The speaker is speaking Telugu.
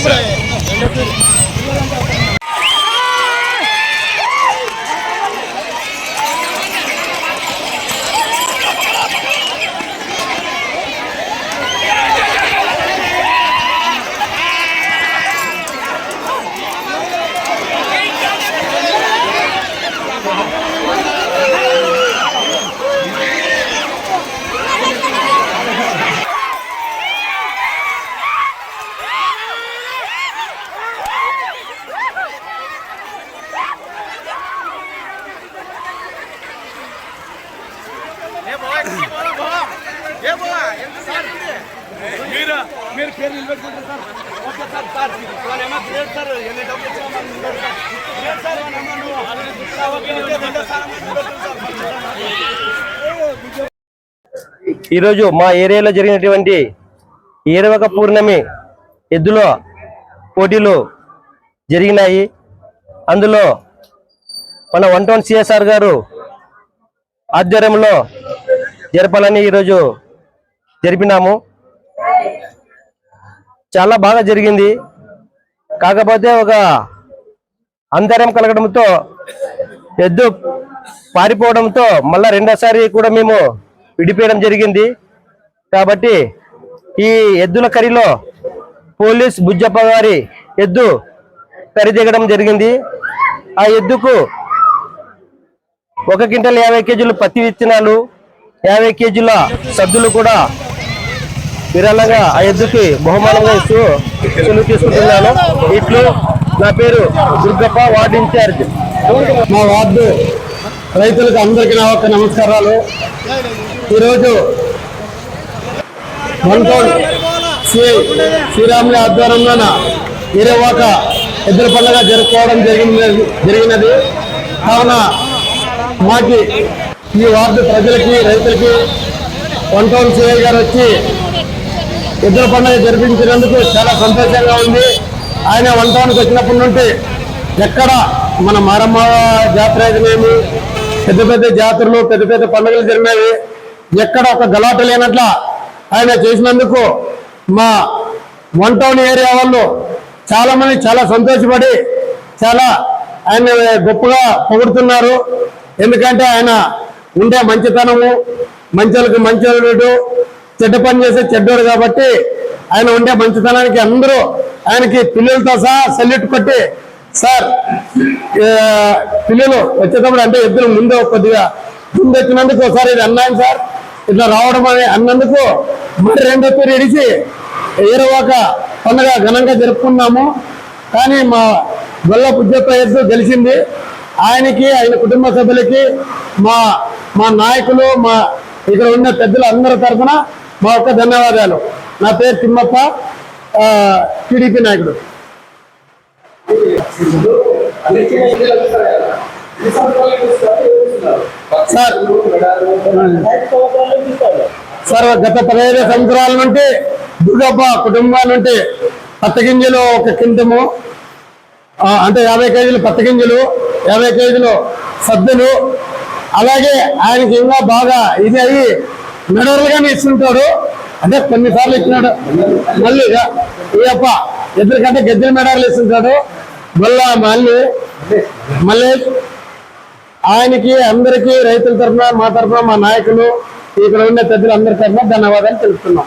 சார் మీరు మీరు పేరు నిలబెట్టుకుంటారు సార్. Okay sir sir. వాళ్ళు గ్రేట్ సార్ ఎన్ని డబ్బులు ఇచ్చినా సార్. ఈరోజు మా ఏరియాలో జరిగినటువంటి ఏరవక పూర్ణమి ఎద్దుల పోటీలు జరిగినాయి. అందులో మన వన్ టౌన్ సిఎస్ఆర్ గారు ఆధ్వర్యంలో జరపాలని ఈరోజు జరిపినాము. చాలా బాగా జరిగింది. కాకపోతే ఒక అంతరం కలగడంతో ఎద్దు పారిపోవడంతో మళ్ళా రెండోసారి కూడా మేము విడిపోయడం జరిగింది. కాబట్టి ఈ ఎద్దుల కరిలో పోలీస్ బుజ్జప్ప గారి ఎద్దు కరి దిగడం జరిగింది. ఆ ఎద్దుకు ఒక క్వింటల్ యాభై కేజీలు పత్తి విత్తనాలు యాభై కేజీల సద్దులు కూడా విరాళంగా ఆ ఎద్దుకి బహుమానంగా ఇస్తూ సెలవు తీసుకుంటున్నాను. ఇట్లు నా పేరు దుర్గప్ప వార్డు ఇన్ఛార్జ్. మా వార్డు రైతులకు అందరికీ నా యొక్క నమస్కారాలు. ఈరోజు వన్టౌన్ శ్రీ శ్రీరాముని ఆధ్వర్యంలోన ఈరవాక ఎద్దుల పండుగ జరుపుకోవడం జరిగినది జరిగినది. కావున మాకి ఈ వార్డు ప్రజలకి రైతులకి వన్ టౌన్ సిఐ గారు వచ్చి ఇద్దరు పండుగ జరిపించినందుకు చాలా సంతోషంగా ఉంది. ఆయన వన్ టౌన్కి వచ్చినప్పటి నుండి ఎక్కడ మన మారమ్మ జాతర అయితేనేమి పెద్ద పెద్ద జాతరలు పెద్ద పెద్ద పండుగలు జరిగినవి ఎక్కడ ఒక గలాట లేనట్ల ఆయన చేసినందుకు మా వన్ టౌన్ ఏరియా వాళ్ళు చాలామంది చాలా సంతోషపడి చాలా ఆయన గొప్పగా పొగుడుతున్నారు. ఎందుకంటే ఆయన ఉండే మంచితనము మంచోళ్ళకి మంచోడు చెడ్డ పని చేసే చెడ్డోడు కాబట్టి ఆయన ఉండే మంచితనానికి అందరూ ఆయనకి పిల్లలతో సహా సెల్యూట్ కొట్టి సార్ పిల్లలు వచ్చేటప్పుడు అంటే ఇద్దరు ముందు కొద్దిగా ముందు వచ్చినందుకు ఒకసారి ఇది అన్నాను సార్. ఇట్లా రావడం అని అన్నందుకు మరి రెండో పేరు ఇడిచి ఏరవాక పండుగ ఘనంగా జరుపుకున్నాము. కానీ మా గొల్ల పుజ్జప్ప ఎద్దు గెలిచింది. ఆయనకి ఆయన కుటుంబ సభ్యులకి మా మా నాయకులు మా ఇక్కడ ఉన్న పెద్దలు అందరి తరఫున మా యొక్క ధన్యవాదాలు. నా పేరు తిమ్మప్ప టీడీపీ నాయకుడు. సార్ సార్ గత పదహైదు సంవత్సరాల నుండి దుర్గప్ప కుటుంబం నుండి పత్తగింజలు ఒక కింటము అంటే యాభై కేజీలు పత్తగింజలు యాభై కేజీలు సద్దులు అలాగే ఆయనకి ఇంకా బాగా ఇది అయ్యి మెడలుగానే ఇస్తుంటాడు అంటే కొన్నిసార్లు ఇచ్చినాడు. మళ్ళీ ఈ అప్ప ఎదురుకంటే గద్దెల మెడలు ఇస్తుంటాడు. మళ్ళా మళ్ళీ మళ్ళీ ఆయనకి అందరికీ రైతుల తరఫున మా తరఫున మా నాయకులు ఇక్కడ ఉండే పెద్దలు అందరి తరఫున ధన్యవాదాలు తెలుపుతున్నాం.